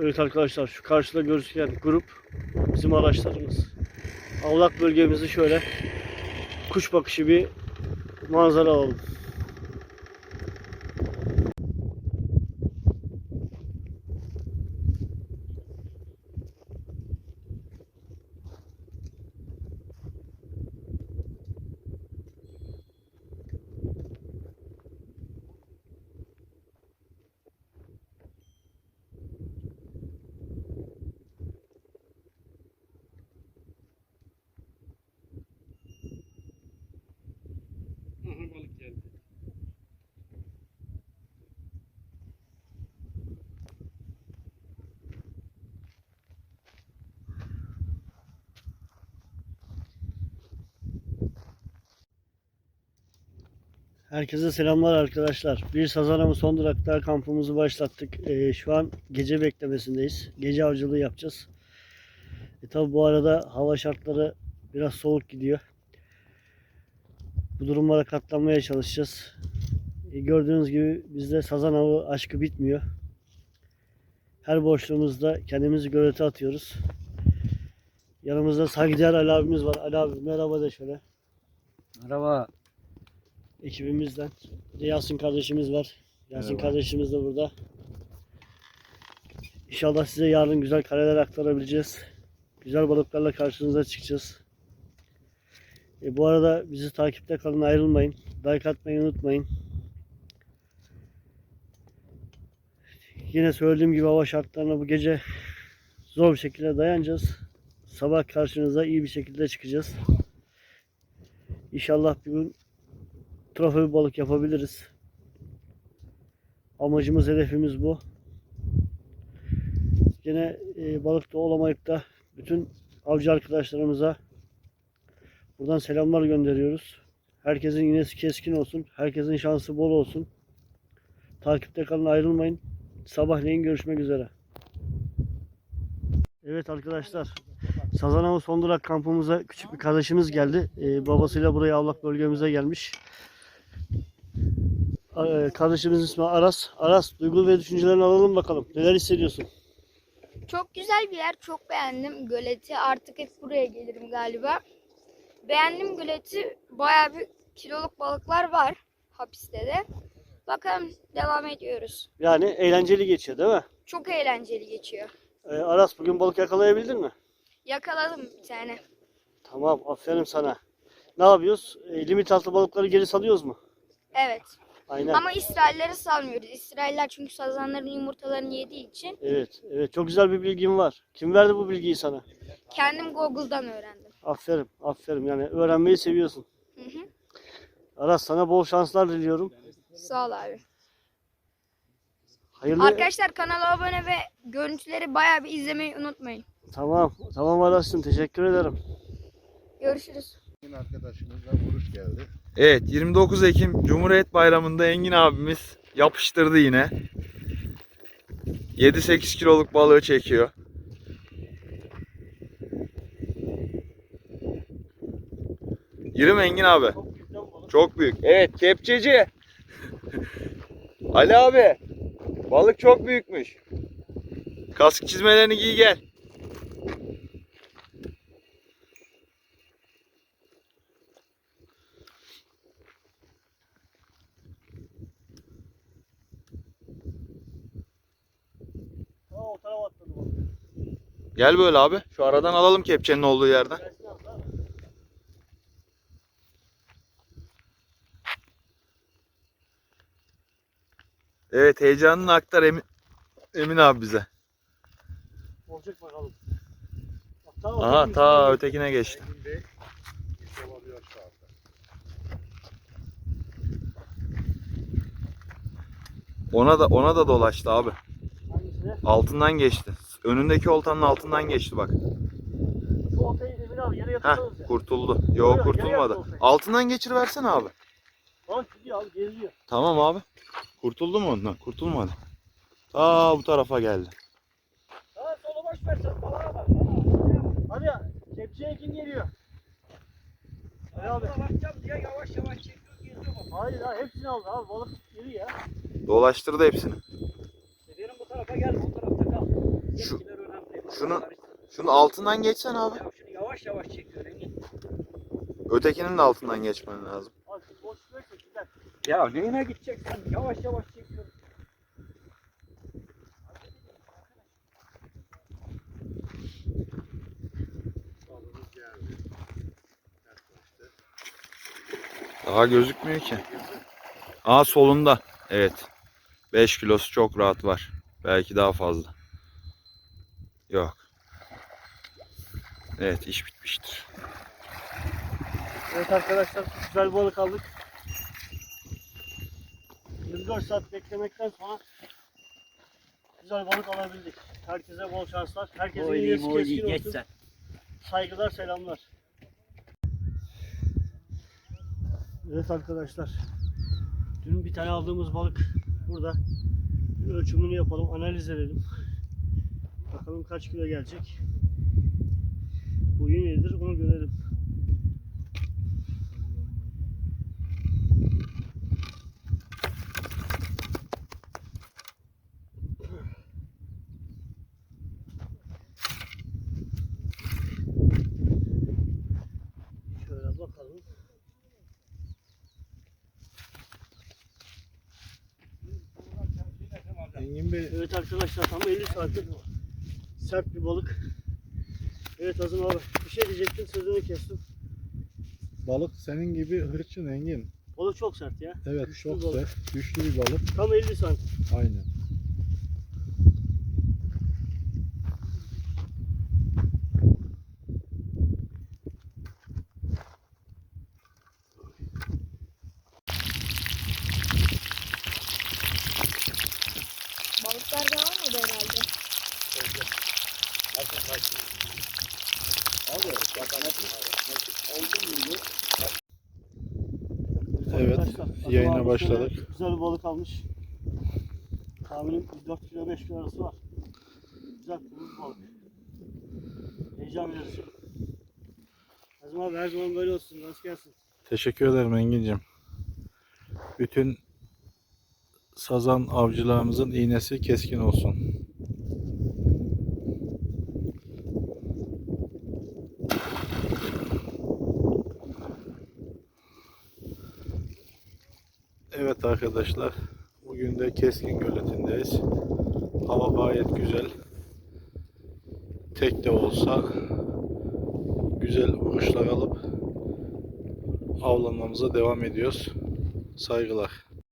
Evet arkadaşlar şu karşıda gözüken grup bizim araçlarımız. Avlak bölgemizi şöyle kuş bakışı bir manzara alalım. Herkese selamlar arkadaşlar. Bir Sazanamı son durakta kampımızı başlattık. Ee, şu an gece beklemesindeyiz. Gece avcılığı yapacağız. E tabi bu arada hava şartları biraz soğuk gidiyor. Bu durumlara katlanmaya çalışacağız. E, gördüğünüz gibi bizde sazan avı aşkı bitmiyor. Her boşluğumuzda kendimizi gölete atıyoruz. Yanımızda saygıdeğer Ali abimiz var. Ali abi merhaba de şöyle. Merhaba. Ekibimizden. Bir de Yasin kardeşimiz var. Yasin Merhaba. kardeşimiz de burada. İnşallah size yarın güzel kareler aktarabileceğiz. Güzel balıklarla karşınıza çıkacağız. E, bu arada bizi takipte kalın ayrılmayın. Like atmayı unutmayın. Yine söylediğim gibi hava şartlarına bu gece zor bir şekilde dayanacağız. Sabah karşınıza iyi bir şekilde çıkacağız. İnşallah bir gün trofeo bir balık yapabiliriz. Amacımız, hedefimiz bu. Yine e, balıkta olamayıp da bütün avcı arkadaşlarımıza buradan selamlar gönderiyoruz. Herkesin iğnesi keskin olsun. Herkesin şansı bol olsun. Takipte kalın ayrılmayın. Sabahleyin görüşmek üzere. Evet arkadaşlar. Sazanavı son durak kampımıza küçük bir kardeşimiz geldi. Ee, babasıyla buraya avlak bölgemize gelmiş. Ee, kardeşimizin ismi Aras. Aras duygu ve düşüncelerini alalım bakalım. Neler hissediyorsun? Çok güzel bir yer. Çok beğendim göleti. Artık hep buraya gelirim galiba. Beğendim göleti. Bayağı bir kiloluk balıklar var hapiste de. Bakalım devam ediyoruz. Yani eğlenceli geçiyor değil mi? Çok eğlenceli geçiyor. Ee, Aras bugün balık yakalayabildin mi? Yakaladım bir tane. Tamam aferin sana. Ne yapıyoruz? Ee, limit altı balıkları geri salıyoruz mu? Evet. Aynen. Ama İsrailleri salmıyoruz. İsrailler çünkü sazanların yumurtalarını yediği için Evet, evet çok güzel bir bilgin var. Kim verdi bu bilgiyi sana? kendim Google'dan öğrendim. Aferin, aferin. Yani öğrenmeyi seviyorsun. Hı hı. Aras sana bol şanslar diliyorum. Sağ ol abi. Hayırlı. Arkadaşlar kanala abone ve görüntüleri bayağı bir izlemeyi unutmayın. Tamam, tamam Aras'cığım teşekkür ederim. Görüşürüz. arkadaşımızla vuruş geldi. Evet 29 Ekim Cumhuriyet Bayramı'nda Engin abimiz yapıştırdı yine. 7-8 kiloluk balığı çekiyor. Yürü mü Engin abi? Çok büyük. Evet kepçeci. Ali abi. Balık çok büyükmüş. Kask çizmelerini giy gel. Aa, o tarafa atladı bak. Gel böyle abi. Şu aradan alalım kepçenin olduğu yerden. Evet heyecanını aktar Emin, Emin abi bize. Olacak bakalım. Bak, ta Aha ta ötekine geçti. Ona da ona da dolaştı abi. Hangisine? Altından geçti. Önündeki oltanın altından geçti bak. Şu oltayı Emin abi yere Heh ya. kurtuldu. Yok, Yok yere kurtulmadı. yaptı oltayı. Altından geçiriversene abi. Lan gidiyor abi geziyor. Tamam abi. Kurtuldu mu ondan? Kurtulmadı. Ta bu tarafa geldi. Ha sola boş ver sen balığa bak. Hadi ya kepçeye kim geliyor? Ali abi. Bakacağım diye yavaş yavaş çekiyor geziyor bak. Hayır ha hepsini aldı abi balık geri ya. Dolaştırdı hepsini. Benim bu tarafa gel, o tarafta kal. Şu- Tepkiler önemli. şunu- Şunun altından geçsen abi. Ya şunu yavaş yavaş çekiyor. Ötekinin de altından geçmen lazım. Ya neyine gidecek sen? Yavaş yavaş çekiyor. Daha gözükmüyor ki. Aa solunda. Evet. 5 kilosu çok rahat var. Belki daha fazla. Yok. Evet iş bitmiştir. Evet arkadaşlar güzel balık aldık. 24 saat beklemekten sonra güzel balık alabildik. Herkese bol şanslar. Herkesin iğnesi keskin olsun. Saygılar, selamlar. Evet arkadaşlar. Dün bir tane aldığımız balık burada. Bir ölçümünü yapalım, analiz edelim. Bakalım kaç kilo gelecek. Boyu nedir onu görelim. Şöyle bakalım. Engin Bey Evet arkadaşlar tam 50 saattir sert bir balık. Evet Azim abi bir şey diyecektin sözünü kestim. balık senin gibi hırçın Engin. Balık çok sert ya. Evet Güçlü çok balık. sert. Güçlü bir balık. Tam 50 santim. Aynen. Evet, Arkadaşlar, yayına abi başladık. şöyle Güzel bir balık almış. Tahminim 4 kilo 5 kilo arası var. Güzel bir balık. Heyecan verici. Azim abi her zaman böyle olsun. Rast gelsin. Teşekkür ederim Engin'cim. Bütün sazan avcılarımızın iğnesi keskin olsun. Evet arkadaşlar, bugün de Keskin Göleti'ndeyiz. Hava gayet güzel. Tek de olsa güzel vuruşlar alıp avlanmamıza devam ediyoruz. Saygılar.